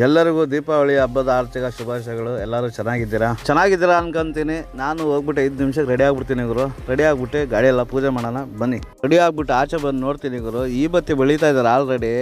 ಎಲ್ಲರಿಗೂ ದೀಪಾವಳಿ ಹಬ್ಬದ ಆರ್ಥಿಕ ಶುಭಾಶಯಗಳು. ಎಲ್ಲರೂ ಚೆನ್ನಾಗಿದ್ದೀರಾ? ಚೆನ್ನಾಗಿದ್ದೀರಾ ಅನ್ಕೊಂತೀನಿ. ನಾನು ಹೋಗ್ಬಿಟ್ಟು ಐದು ನಿಮಿಷಕ್ಕೆ ರೆಡಿ ಆಗ್ಬಿಡ್ತೀನಿ ಗುರು. ರೆಡಿ ಆಗ್ಬಿಟ್ಟು ಗಾಡಿ ಎಲ್ಲ ಪೂಜೆ ಮಾಡೋಣ. ಬನ್ನಿ. ರೆಡಿ ಆಗ್ಬಿಟ್ಟು ಆಚೆ ಬಂದು ನೋಡ್ತೀನಿ ಗುರು. ಈ ಬತ್ತಿ ಬೆಳೀತಾ ಇದಾರೆ ಆಲ್ರೆಡಿ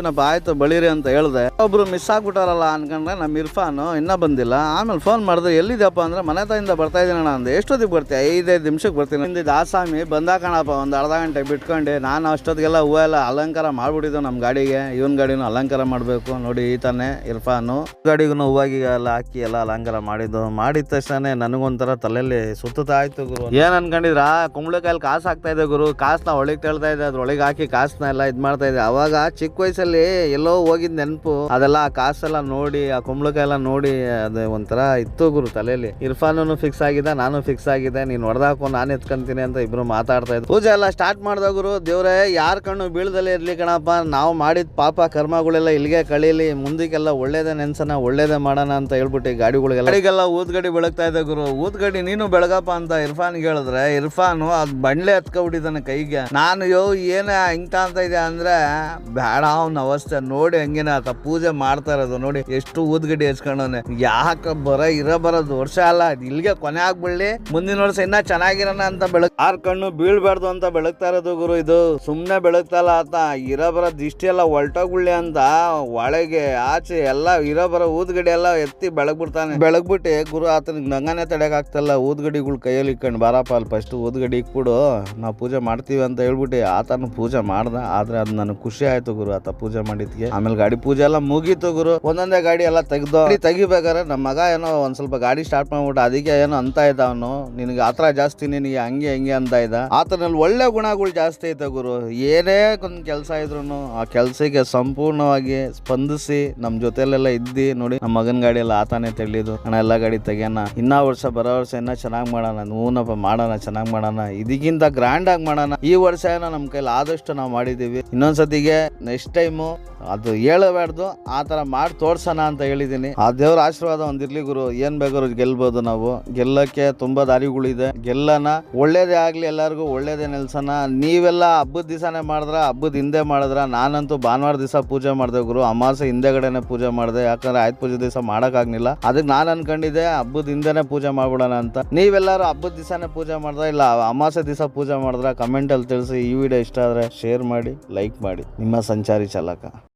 ನಾ ಆಯ್ತು, ಬಳಿರಿ ಅಂತ ಹೇಳ್ದೆ. ಒಬ್ರು ಮಿಸ್ ಆಗ್ಬಿಟ್ಟಾರಲ್ಲ ಅನ್ಕೊಂಡ್ರೆ ನಮ್ಮ ಇರ್ಫಾನು ಇನ್ನೂ ಬಂದಿಲ್ಲ. ಆಮೇಲೆ ಫೋನ್ ಮಾಡಿದ್ರೆ, ಎಲ್ಲಿದ್ಯಪ್ಪ? ಅಂದ್ರೆ, ಮನೆ ತಾಯಿಂದ ಬರ್ತಾ ಇದ್ದೀನಿ ಅಣ್ಣ. ಅಂದೆ. ಎಷ್ಟೊತ್ತಿಗೆ ಬರ್ತೀಯ? ಐದೈದು ನಿಮಿಷಕ್ಕೆ ಬರ್ತೀನಿ. ಹಿಂದಿದ್ದು ಆಸಾಮಿ ಬಂದ ಕಣಪ್ಪ, ಒಂದು ಅರ್ಧ ಗಂಟೆ ಬಿಟ್ಕೊಂಡು ನಾನು ಅಷ್ಟೊತ್ತಿಗೆಲ್ಲ ಹೂವೆಲ್ಲ ಅಲಂಕಾರ ಮಾಡ್ಬಿಟ್ಟಿದ್ದು ನಮ್ಮ ಗಾಡಿಗೆ. ಇವನ್ ಗಾಡಿನೂ ಅಲಂಕಾರ ಮಾಡಬೇಕು. ನೋಡಿ, ಈತಾನೆ ಇರ್ಫಾನು. ಗಾಡಿಗೂ ಹೂವಾಗಿ ಎಲ್ಲ ಹಾಕಿ ಎಲ್ಲ ಅಲಂಕಾರ ಮಾಡಿದ್ದು. ಮಾಡಿದ ತಕ್ಷಣ ನನಗೊಂಥರ ತಲೆಯಲ್ಲಿ ಸುತ್ತುತ್ತಾ ಆಯ್ತು ಗುರು. ಏನ್ ಅನ್ಕೊಂಡಿದ್ರ? ಕುಂಬಳಕಾಯಲ್ಲಿ ಕಾಸು ಹಾಕ್ತಾ ಇದೆ ಗುರು. ಕಾಸನ್ನ ಒಳಗೆ ತಳ್ತಾ ಇದೆ. ಅದ್ರೊಳಗೆ ಹಾಕಿ ಕಾಸ್ನ ಎಲ್ಲ ಇದ್ ಮಾಡ್ತಾ ಇದೆ. ಅವಾಗ ಚಿಕ್ಕ ವಯಸ್ಸಲ್ಲಿ ಎಲ್ಲೋ ಹೋಗಿದ್ ನೆನಪು. ಅದೆಲ್ಲ ಆ ಕಾಸೆಲ್ಲ ನೋಡಿ, ಆ ಕುಂಬಳಕಾಯಿ ಎಲ್ಲ ನೋಡಿ ಅದು ಒಂಥರ ಇತ್ತು ಗುರು ತಲೆಯಲ್ಲಿ. ಇರ್ಫಾನು ಫಿಕ್ಸ್ ಆಗಿದೆ, ನಾನು ಫಿಕ್ಸ್ ಆಗಿದೆ. ನೀನ್ ಹೊಡೆದಾಕು, ನಾನು ಎತ್ಕೊಂತೀನಿ ಅಂತ ಇಬ್ರು ಮಾತಾಡ್ತಾ ಇದ್ರು. ಪೂಜೆ ಎಲ್ಲ ಸ್ಟಾರ್ಟ್ ಮಾಡ್ದ ಗುರು. ದೇವ್ರೆ, ಯಾರ ಕಣ್ಣು ಬೀಳ್ದಲ್ಲೇ ಇರ್ಲಿ ಕಣಪ್ಪ. ನಾವು ಮಾಡಿದ ಪಾಪ ಕರ್ಮಗಳೆಲ್ಲ ಇಲ್ಲಿಗೆ ಕಳೀಲಿ. ಮುಂದಕ್ಕೆಲ್ಲ ಒಳ್ಳೇದೇ ನೆನ್ಸನ, ಒಳ್ಳೇದೇ ಮಾಡೋಣ ಅಂತ ಹೇಳ್ಬಿಟ್ಟು ಗಾಡಿಗಳಿಗೆಲ್ಲ ಗಾಡಿಗೆಲ್ಲ ಊದ್ಗಡಿ ಬೆಳಗ್ತಾ ಇದೆ ಗುರು. ಊದ್ಗಡಿ ನೀನು ಬೆಳಗಪ್ಪ ಅಂತ ಇರ್ಫಾನ್ ಹೇಳಿದ್ರೆ ಇರ್ಫಾನು ಅದ್ ಬಂಡ್ಲೆ ಹತ್ಕೊಬಿಟ್ಟಿದ್ದಾನೆ ಕೈಗೆ. ನಾನು ಯೋ, ಏನ ಹಿಂಗ್ತ ಅಂತ ಇದೆ ಅಂದ್ರೆ ಬೇಡ ಅವನ ಅವಸ್ಥೆ. ನೋಡಿ ಹಂಗೇನ ಆತ, ಪೂಜೆ ಮಾಡ್ತಾ ಇರೋದು. ನೋಡಿ ಎಷ್ಟು ಊದ್ಗಡಿ ಹಚ್ಕೊಂಡವನೆ. ಯಾಕ ಬರ ಇರ ಬರೋದು ವರ್ಷ ಅಲ್ಲ ಇಲ್ಲಿಗೆ ಕೊನೆ ಆಗ್ಬಿಡ್ಲಿ. ಮುಂದಿನ ವರ್ಷ ಇನ್ನ ಚೆನ್ನಾಗಿರೋಣ ಅಂತ ಬೆಳಗ್ ಆರ್ ಕಣ್ಣು ಬೀಳ್ಬಾರ್ದು ಅಂತ ಬೆಳಗ್ತಾ ಇರೋದು ಗುರು ಇದು. ಸುಮ್ನೆ ಬೆಳಗ್ತಲ್ಲ ಆತ. ಇರ ಬರೋ ದಿಷ್ಟಿ ಎಲ್ಲ ಹೊಲ್ಟೋಗ್ಬಿಡ್ಲಿ ಅಂತ ಒಳಗೆ ಆಚೆ ಎಲ್ಲ ಇರೋ ಬರೋ ಊದ್ಗಡಿ ಎಲ್ಲ ಎತ್ತಿ ಬೆಳಗ್ಬಿಡ್ತಾನೆ. ಬೆಳಗ್ಬಿಟ್ಟು, ಗುರು ಆತನಿಗೆ ನಂಗಾನೆ ತಡೆಯಕ್ ಆಗ್ತಲ್ಲ, ಊದ್ಗಡಿಗಳು ಕೈಯಲ್ಲಿ ಇಟ್ಕೊಂಡು ಬಾರಪ್ಪ ಅಲ್ಲಿ ಫಸ್ಟ್ ಊದ್ಗಡಿ ಇಕ್ಬಿಡು, ನಾವು ಪೂಜೆ ಮಾಡ್ತೀವಿ ಅಂತ ಹೇಳ್ಬಿಟ್ಟು ಆತನು ಪೂಜೆ ಮಾಡ್ದ, ಆದ್ರೆ ಅದು ನನಗೆ ಖುಷಿ ಆಯ್ತು ಗುರು ಆತ ಪೂಜೆ ಮಾಡಿದ್ಗೆ ಆಮೇಲೆ ಗಾಡಿ ಪೂಜೆ ಎಲ್ಲ ಮುಗೀತು ಗುರು. ಒಂದೊಂದೇ ಗಾಡಿ ಎಲ್ಲ ತೆಗ್ದು, ಗಾಡಿ ತೆಗಿಬೇಕಾದ್ರೆ ನಮ್ಮ ಮಗ ಏನೋ ಒಂದ್ ಸ್ವಲ್ಪ ಗಾಡಿ ಸ್ಟಾರ್ಟ್ ಮಾಡ್ಬಿಟ್ಟು ಅದಕ್ಕೆ ಏನೋ ಅಂತ ಇದ್ದ ಅವನು. ನಿನಗೆ ಆತರ ಜಾಸ್ತಿ, ನಿನಗೆ ಹಂಗೆ ಹಂಗೆ ಅಂತ ಇದ್ದ. ಆತನಲ್ಲಿ ಒಳ್ಳೆ ಗುಣಗಳು ಜಾಸ್ತಿ ಐತೆ ಗುರು. ಏನೇ ಒಂದು ಕೆಲಸ ಇದ್ರು ಆ ಕೆಲಸಕ್ಕೆ ಸಂಪೂರ್ಣವಾಗಿ ಸ್ಪಂದಿಸಿ ನಮ್ಮ ಜೊತೆಲೆಲ್ಲ ಇದ್ದಿ ನೋಡಿ ನಮ್ಮ ಮಗನ ಗಾಡಿ ಎಲ್ಲ ಆತಾನೆ ತೆಗ್ಲಿದ್ದು ಅಣ್ಣ, ಎಲ್ಲ ಗಾಡಿ ತೆಗಿಯೋಣ ಇನ್ನ ವರ್ಷ ಬರೋ ವರ್ಷ ಇನ್ನ ಚೆನ್ನಾಗಿ ಮಾಡೋಣ. ನೂನಪ್ಪ ಮಾಡೋಣ, ಚೆನ್ನಾಗಿ ಮಾಡೋಣ. ಇದಕ್ಕಿಂತ ಗ್ರ್ಯಾಂಡ್ ಆಗಿ ಮಾಡೋಣ. ಈ ವರ್ಷ ಏನೋ ನಮ್ಮ ಕೈಲಿ ಆದಷ್ಟು ನಾವು ಮಾಡಿದೀವಿ. ಇನ್ನೊಂದ್ಸತಿಗೆ ನೆಕ್ಸ್ಟ್ ಟೈಮು ಅದು ಹೇಳಬಾರ್ದು, ಆ ಥರ ಮಾಡಿ ತೋರ್ಸೋಣ ಅಂತ ಹೇಳಿದ್ದೀನಿ ಆ ದೇವ್ರ ಆಶೀರ್ವಾದ ಒಂದಿರ್ಲಿ ಗುರು. ಏನ್ ಬೇಕಾದ್ರೂ ಗೆಲ್ಬೋದು ನಾವು. ಗೆಲ್ಲಕ್ಕೆ ತುಂಬಾ ದಾರಿಗಳಿದೆ. ಗೆಲ್ಲನ ಒಳ್ಳೇದೇ ಆಗ್ಲಿ ಎಲ್ಲರಿಗೂ ಒಳ್ಳೇದೇ ನೆಲ್ಸನ ನೀವೆಲ್ಲ ಹಬ್ಬದ ದಿವಸನೇ ಮಾಡಿದ್ರ, ಹಬ್ಬದ ಹಿಂದೆ ಮಾಡಿದ್ರ, ನಾನಂತೂ ಭಾನುವಾರ ದಿವಸ ಪೂಜೆ ಮಾಡಿದೆ ಗುರು. ಅಮಾಸೆ ಹಿಂದೆಗಡೆನೆ ಪೂಜೆ ಮಾಡಿದೆ, ಯಾಕಂದ್ರೆ ಆಯುಧ ಪೂಜೆ ದಿವಸ ಮಾಡೋಕ್ಕಾಗಲಿಲ್ಲ ಅದಕ್ಕೆ ನಾನು ಅನ್ಕೊಂಡಿದ್ದೆ, ಹಬ್ಬದ ಹಿಂದೆ ಪೂಜೆ ಮಾಡ್ಬಿಡೋಣ ಅಂತ. ನೀವೆಲ್ಲರೂ ಹಬ್ಬದ ದಿವಸನೇ ಪೂಜೆ ಮಾಡಿದ್ರೆ, ಇಲ್ಲ ಅಮಾಸೆ ದಿವಸ ಪೂಜೆ ಮಾಡಿದ್ರೆ ಕಮೆಂಟಲ್ಲಿ ತಿಳಿಸಿ ಈ ವಿಡಿಯೋ ಇಷ್ಟ ಆದರೆ ಶೇರ್ ಮಾಡಿ ಲೈಕ್ ಮಾಡಿ. ನಿಮ್ಮ ಸಂಚಾರಿ ಚಾಲಕ.